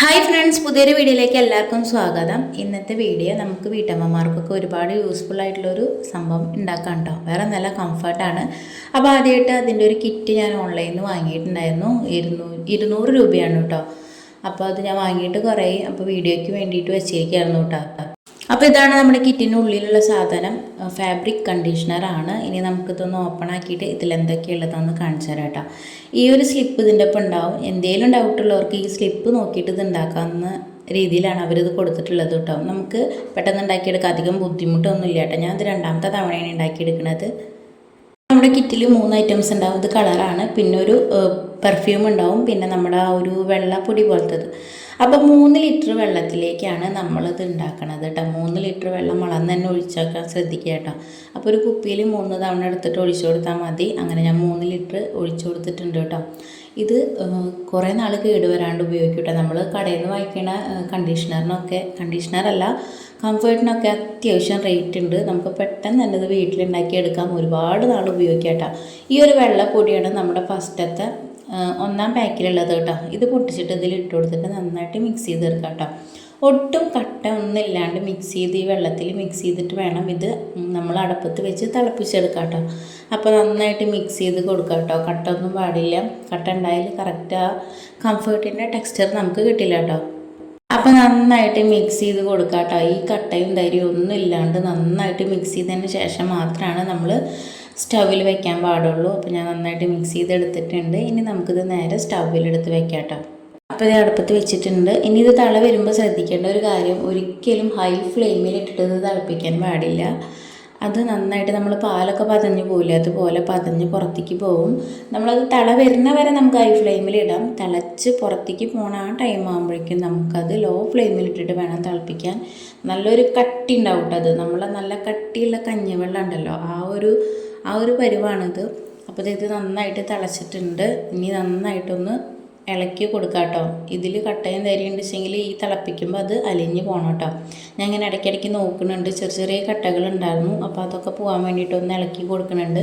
Hi friends പുതിയൊരു വീഡിയോയിലേക്ക് എല്ലാവർക്കും സ്വാഗതം. ഇന്നത്തെ വീഡിയോ നമുക്ക് വീട്ടമ്മമാർക്കൊക്കെ ഒരുപാട് യൂസ്ഫുൾ ആയിട്ടുള്ളൊരു സംഭവം ഉണ്ടാക്കാൻ കേട്ടോ വേറെ നല്ല കംഫർട്ടാണ് അപ്പോൾ ആദ്യമായിട്ട് അതിന്റെ ഒരു കിറ്റ് ഞാൻ ഓൺലൈനിൽ നിന്ന് വാങ്ങിയിട്ടുണ്ടായിരുന്നു. ഇരുന്നൂറ് ഇരുന്നൂറ് രൂപയാണ് കേട്ടോ അപ്പോൾ അത് ഞാൻ വാങ്ങിയിട്ട് കുറേ അപ്പോൾ വീഡിയോയ്ക്ക് വേണ്ടിയിട്ട് വെച്ചിരിക്കുകയായിരുന്നു കേട്ടോ അപ്പോൾ ഇതാണ് നമ്മുടെ കിറ്റിന്റെ ഉള്ളിലുള്ള സാധനം. ഫാബ്രിക് കണ്ടീഷണർ ആണ്. ഇനി നമുക്കിതൊന്ന് ഓപ്പൺ ആക്കിയിട്ട് ഇതിൽ എന്തൊക്കെയുള്ളതെന്ന് കാണിച്ചു തരാം കേട്ടോ. ഈ ഒരു സ്ലിപ്പ് ഇതിന്റെ ഒപ്പം ഉണ്ടാവും. എന്തെങ്കിലും ഡൗട്ട് ഉള്ളവർക്ക് ഈ സ്ലിപ്പ് നോക്കിയിട്ട് ഇത് ഉണ്ടാക്കാവുന്ന രീതിയിലാണ് അവരിത് കൊടുത്തിട്ടുള്ളത് കേട്ടോ. നമുക്ക് പെട്ടെന്ന് ഉണ്ടാക്കിയെടുക്കാൻ അധികം ബുദ്ധിമുട്ടൊന്നുമില്ല കേട്ടോ. ഞാനത് രണ്ടാമത്തെ തവണയാണ് ഉണ്ടാക്കിയെടുക്കുന്നത്. നമ്മുടെ കിറ്റിൽ മൂന്ന് ഐറ്റംസ് ഉണ്ടാവും. ഇത് കളറാണ് പിന്നെ ഒരു പെർഫ്യൂം ഉണ്ടാവും. പിന്നെ നമ്മുടെ ആ ഒരു വെള്ളപ്പൊടി പോലത്തത്. അപ്പോൾ മൂന്ന് ലിറ്റർ വെള്ളത്തിലേക്കാണ് നമ്മളിത് ഉണ്ടാക്കണത് കേട്ടോ. മൂന്ന് ലിറ്റർ വെള്ളം വളർന്ന് തന്നെ ഒഴിച്ചേക്കാൻ ശ്രദ്ധിക്കുക കേട്ടോ. അപ്പോൾ ഒരു കുപ്പിയിൽ മൂന്ന് തവണ എടുത്തിട്ട് ഒഴിച്ചു കൊടുത്താൽ മതി. അങ്ങനെ ഞാൻ മൂന്ന് ലിറ്റർ ഒഴിച്ചു കൊടുത്തിട്ടുണ്ട് കേട്ടോ. ഇത് കുറേ നാൾ കേടുവരാണ്ട് കേട്ടോ. നമ്മൾ കടയിൽ നിന്ന് വാങ്ങിക്കണ കണ്ടീഷണറിനൊക്കെ കണ്ടീഷണറല്ല കംഫേർട്ടിനൊക്കെ അത്യാവശ്യം റേറ്റ് ഉണ്ട്. നമുക്ക് പെട്ടെന്ന് തന്നെ ഇത് വീട്ടിലുണ്ടാക്കി എടുക്കാം ഒരുപാട് നാൾ ഉപയോഗിക്കാം കേട്ടോ. ഈ ഒരു വെള്ളപ്പൊടിയാണ് നമ്മുടെ ഫസ്റ്റത്തെ ഒന്നാം പാക്കിലുള്ളത് കേട്ടോ. ഇത് പൊട്ടിച്ചിട്ട് ഇതിൽ ഇട്ട് കൊടുത്തിട്ട് നന്നായിട്ട് മിക്സ് ചെയ്ത് തീർക്കാം കേട്ടോ. ഒട്ടും കട്ട ഒന്നും ഇല്ലാണ്ട് മിക്സ് ചെയ്ത് ഈ വെള്ളത്തിൽ മിക്സ് ചെയ്തിട്ട് വേണം ഇത് നമ്മൾ അടപ്പത്ത് വെച്ച് തിളപ്പിച്ചെടുക്കാം കേട്ടോ. അപ്പോൾ നന്നായിട്ട് മിക്സ് ചെയ്ത് കൊടുക്കാം കേട്ടോ. കട്ട ഒന്നും പാടില്ല. കട്ട ഉണ്ടായാൽ കറക്റ്റ് ആ കംഫേർട്ടിന്റെ ടെക്സ്ചർ നമുക്ക് കിട്ടില്ല കേട്ടോ. അപ്പോൾ നന്നായിട്ട് മിക്സ് ചെയ്ത് കൊടുക്കാം കേട്ടോ. ഈ കട്ടയും തരിയും ഒന്നും ഇല്ലാണ്ട് നന്നായിട്ട് മിക്സ് ചെയ്തതിന് ശേഷം മാത്രമാണ് നമ്മൾ സ്റ്റൗവിൽ വെക്കാൻ പാടുള്ളൂ. അപ്പോൾ ഞാൻ നന്നായിട്ട് മിക്സ് ചെയ്തെടുത്തിട്ടുണ്ട്. ഇനി നമുക്കിത് നേരെ സ്റ്റൗവിലെടുത്ത് വെക്കാം കേട്ടോ അപ്പോൾ ഇത് അടുപ്പത്ത് വെച്ചിട്ടുണ്ട്. ഇനി ഇത് തള വരുമ്പോൾ ശ്രദ്ധിക്കേണ്ട ഒരു കാര്യം ഒരിക്കലും ഹൈ ഫ്ലെയിമിൽ ഇട്ടിട്ട് ഇത് തിളപ്പിക്കാൻ പാടില്ല. അത് നന്നായിട്ട് നമ്മൾ പാലൊക്കെ പതഞ്ഞു പോകില്ല അതുപോലെ പതഞ്ഞ് പുറത്തേക്ക് പോകും നമ്മളത് തള വരുന്ന വരെ നമുക്ക് ഹൈ ഫ്ലെയിമിൽ ഇടാം. തിളച്ച് പുറത്തേക്ക് പോണ ആ ടൈം ആകുമ്പോഴേക്കും നമുക്കത് ലോ ഫ്ലെയിമിൽ ഇട്ടിട്ട് വേണം തിളപ്പിക്കാൻ. നല്ലൊരു കട്ടി ഉണ്ടാവും അത്. നമ്മൾ നല്ല കട്ടിയുള്ള കഞ്ഞിവെള്ളം ഉണ്ടല്ലോ ആ ഒരു ആ ഒരു പരുവാണിത്. അപ്പോൾ ഇത് നന്നായിട്ട് തിളച്ചിട്ടുണ്ട്. ഇനി നന്നായിട്ടൊന്ന് ഇളക്കി കൊടുക്കുക കേട്ടോ ഇതിൽ കട്ടയും തരിയുണ്ട് വെച്ചെങ്കിൽ ഈ തിളപ്പിക്കുമ്പോൾ അത് അലിഞ്ഞ് പോകണം കേട്ടോ ഞാൻ ഇങ്ങനെ ഇടയ്ക്കിടയ്ക്ക് നോക്കുന്നുണ്ട്. ചെറിയ ചെറിയ കട്ടകൾ ഉണ്ടായിരുന്നു അപ്പോൾ അതൊക്കെ പോകാൻ വേണ്ടിയിട്ട് ഒന്ന് ഇളക്കി കൊടുക്കുന്നുണ്ട്.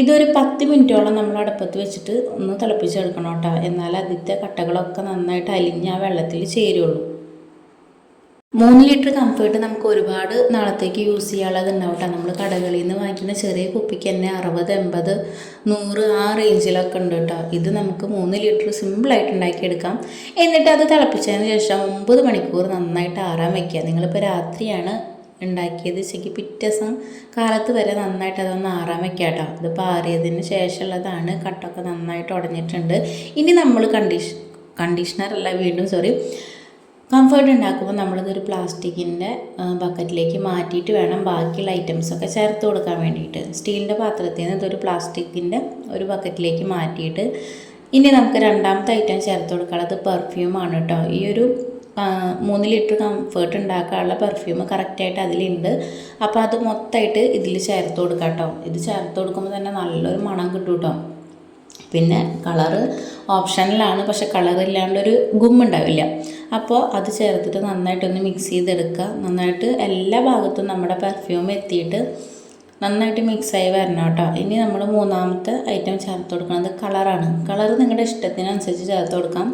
ഇതൊരു പത്ത് മിനിറ്റോളം നമ്മൾ അടുപ്പത്ത് വെച്ചിട്ട് ഒന്ന് തിളപ്പിച്ചെടുക്കണം കേട്ടോ എന്നാൽ ആദ്യത്തെ കട്ടകളൊക്കെ നന്നായിട്ട് അലിഞ്ഞ് ആ വെള്ളത്തിൽ ചേരുള്ളൂ. മൂന്ന് ലിറ്റർ കംഫേർട്ട് നമുക്ക് ഒരുപാട് നാളത്തേക്ക് യൂസ് ചെയ്യാനുള്ളത് ഉണ്ടാവട്ടെ നമ്മൾ കടകളിൽ നിന്ന് വാങ്ങിക്കുന്ന ചെറിയ കുപ്പിക്ക് തന്നെ അറുപത് എൺപത് നൂറ് ആ റേഞ്ചിലൊക്കെ ഉണ്ട് കേട്ടോ. ഇത് നമുക്ക് മൂന്ന് ലിറ്റർ സിമ്പിളായിട്ട് ഉണ്ടാക്കിയെടുക്കാം. എന്നിട്ട് അത് തിളപ്പിച്ചതിന് ശേഷം ഒമ്പത് മണിക്കൂർ നന്നായിട്ട് ആറാൻ വയ്ക്കുക നിങ്ങളിപ്പോൾ രാത്രിയാണ് ഉണ്ടാക്കിയത്. ശരിക്കും പിറ്റേ ദിവസം കാലത്ത് വരെ നന്നായിട്ട് അതൊന്ന് ആറാൻ വെക്കുക കേട്ടോ. ഇത് പാറിയതിന് ശേഷമുള്ളതാണ്. കട്ടൊക്കെ നന്നായിട്ട് ഉടഞ്ഞിട്ടുണ്ട്. ഇനി നമ്മൾ കണ്ടീഷ് കണ്ടീഷണർ അല്ല വീണ്ടും സോറി കംഫർട്ട് ഉണ്ടാക്കുമ്പോൾ നമ്മളിതൊരു പ്ലാസ്റ്റിക്കിന്റെ ബക്കറ്റിലേക്ക് മാറ്റിയിട്ട് വേണം ബാക്കിയുള്ള ഐറ്റംസൊക്കെ ചേർത്ത് കൊടുക്കാൻ വേണ്ടിയിട്ട്. സ്റ്റീലിന്റെ പാത്രത്തിൽ നിന്ന് ഇതൊരു പ്ലാസ്റ്റിക്കിന്റെ ഒരു ബക്കറ്റിലേക്ക് മാറ്റിയിട്ട് ഇനി നമുക്ക് രണ്ടാമത്തെ ഐറ്റം ചേർത്ത് കൊടുക്കാനുള്ളത് പെർഫ്യൂമാണ് കേട്ടോ. ഈ ഒരു മൂന്ന് ലിറ്റർ കംഫേർട്ട് ഉണ്ടാക്കാനുള്ള പെർഫ്യൂം കറക്റ്റായിട്ട് അതിലുണ്ട്. അപ്പോൾ അത് മൊത്തമായിട്ട് ഇതിൽ ചേർത്ത് കൊടുക്കാം കേട്ടോ. ഇത് ചേർത്ത് കൊടുക്കുമ്പോൾ തന്നെ നല്ലൊരു മണം കിട്ടും കേട്ടോ. പിന്നെ കളറ് ഓപ്ഷനിലാണ് പക്ഷെ കളറില്ലാണ്ടൊരു ഗുമ്മുണ്ടാവില്ല. അപ്പോൾ അത് ചേർത്തിട്ട് നന്നായിട്ടൊന്ന് മിക്സ് ചെയ്തെടുക്കുക. നന്നായിട്ട് എല്ലാ ഭാഗത്തും നമ്മുടെ പെർഫ്യൂം എത്തിയിട്ട് നന്നായിട്ട് മിക്സായി വരണം കേട്ടോ. ഇനി നമ്മൾ മൂന്നാമത്തെ ഐറ്റം ചേർത്ത് കൊടുക്കുന്നത് കളറാണ് കളർ നിങ്ങളുടെ ഇഷ്ടത്തിനനുസരിച്ച് ചേർത്ത് കൊടുക്കാം.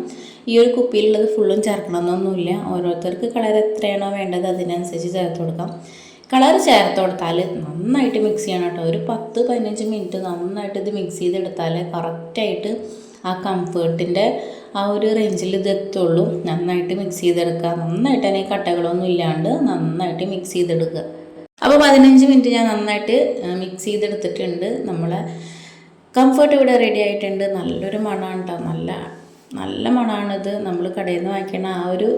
ഈ ഒരു കുപ്പിയിലുള്ളത് ഫുള്ളും ചേർക്കണമെന്നൊന്നുമില്ല. ഓരോരുത്തർക്ക് കളർ എത്രയാണോ വേണ്ടത് അതിനനുസരിച്ച് ചേർത്ത് കൊടുക്കാം. കളർ ചേർത്ത് കൊടുത്താൽ നന്നായിട്ട് മിക്സ് ചെയ്യണം കേട്ടോ. ഒരു പത്ത് പതിനഞ്ച് മിനിറ്റ് നന്നായിട്ട് ഇത് മിക്സ് ചെയ്തെടുത്താൽ കറക്റ്റായിട്ട് ആ കംഫേർട്ടിന്റെ ആ ഒരു റേഞ്ചിൽ ഇത് എത്തുള്ളൂ. നന്നായിട്ട് മിക്സ് ചെയ്തെടുക്കുക. നന്നായിട്ട് തന്നെ കട്ടകളൊന്നും ഇല്ലാണ്ട് നന്നായിട്ട് മിക്സ് ചെയ്തെടുക്കുക. അപ്പോൾ പതിനഞ്ച് മിനിറ്റ് ഞാൻ നന്നായിട്ട് മിക്സ് ചെയ്തെടുത്തിട്ടുണ്ട്. നമ്മളെ കംഫർട്ട് ഇവിടെ റെഡി ആയിട്ടുണ്ട്. നല്ലൊരു മണമാണ് കേട്ടോ നല്ല നല്ല മണമാണിത് നമ്മൾ കടയിൽ നിന്ന് വാങ്ങിക്കണ ആ ഒരു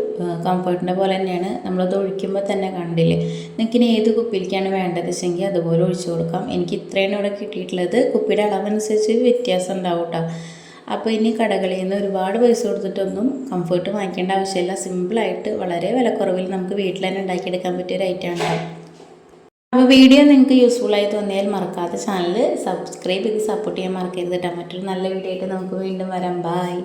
കംഫർട്ടിന്റെ പോലെ തന്നെയാണ് നമ്മളത് ഒഴിക്കുമ്പോൾ തന്നെ കണ്ടില്ലേ? നിങ്ങൾക്ക് ഇനി ഏത് കുപ്പിയിലേക്കാണ് വേണ്ടത് വെച്ചെങ്കിൽ അതുപോലെ ഒഴിച്ചു കൊടുക്കാം. എനിക്ക് ഇത്രയാണ് ഇവിടെ കിട്ടിയിട്ടുള്ളത്. കുപ്പിയുടെ അളവനുസരിച്ച് വ്യത്യാസം ഉണ്ടാവും കേട്ടോ അപ്പോൾ ഇനി കടകളിൽ നിന്ന് ഒരുപാട് പൈസ കൊടുത്തിട്ടൊന്നും കംഫർട്ട് വാങ്ങിക്കേണ്ട ആവശ്യമില്ല. സിമ്പിളായിട്ട് വളരെ വിലക്കുറവിൽ നമുക്ക് വീട്ടിൽ തന്നെ ഉണ്ടാക്കിയെടുക്കാൻ പറ്റിയ ഒരു ഐറ്റമാണ് അപ്പോൾ വീഡിയോ നിങ്ങൾക്ക് യൂസ്ഫുൾ ആയി തോന്നിയാൽ മറക്കാത്ത ചാനൽ സബ്സ്ക്രൈബ് ചെയ്ത് സപ്പോർട്ട് ചെയ്യാൻ മറക്കരുത് കേട്ടോ. മറ്റൊരു നല്ല വീഡിയോ ആയിട്ട് നമുക്ക് വീണ്ടും വരാം. ബായ്